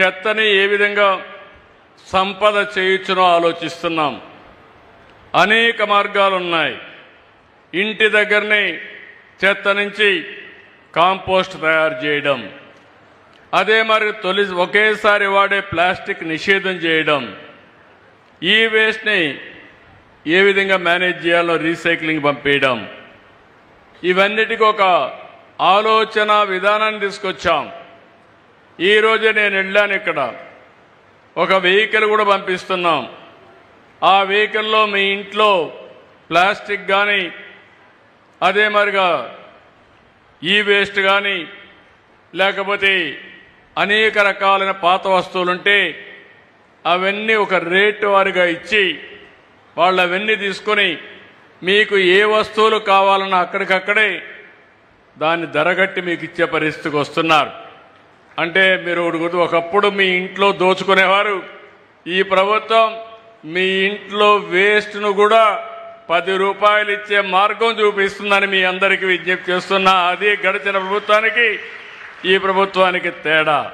చెత్తని ఏ విధంగా సంపద చేయొచ్చునో ఆలోచిస్తున్నాం. అనేక మార్గాలు ఉన్నాయి ఇంటి దగ్గరనే చెత్త నుంచి కాంపోస్ట్ తయారు చేయడం. అదే మరి తొలి ఒకేసారి వాడే ప్లాస్టిక్ నిషేధం చేయడం. ఈ వేస్ట్ని ఏ విధంగా మేనేజ్ చేయాలో రీసైక్లింగ్ పంపేయడం. ఇవన్నిటికీ ఒక ఆలోచన విధానాన్ని తీసుకొచ్చాం. ఈరోజే నేను వెళ్ళాను ఇక్కడ. ఒక వెహికల్ కూడా పంపిస్తున్నాం. ఆ వెహికల్లో మీ ఇంట్లో ప్లాస్టిక్ కానీ అదే మరిగా ఈ వేస్ట్ కానీ లేకపోతే అనేక రకాలైన పాత వస్తువులుంటే అవన్నీ ఒక రేటు వారిగా ఇచ్చి వాళ్ళు అవన్నీ తీసుకొని మీకు ఏ వస్తువులు కావాలన్నా అక్కడికక్కడే దాన్ని ధరగట్టి మీకు ఇచ్చే పరిస్థితికి వస్తున్నారు. అంటే మీరు ఒకటి గుర్తు- ఒకప్పుడు మీ ఇంట్లో దోచుకునేవారు. ఈ ప్రభుత్వం మీ ఇంట్లో వేస్ట్ను కూడా పది రూపాయలు ఇచ్చే మార్గం చూపిస్తుందని మీ అందరికీ విజ్ఞప్తి చేస్తున్నా. అది గడిచిన ప్రభుత్వానికి ఈ ప్రభుత్వానికి తేడా.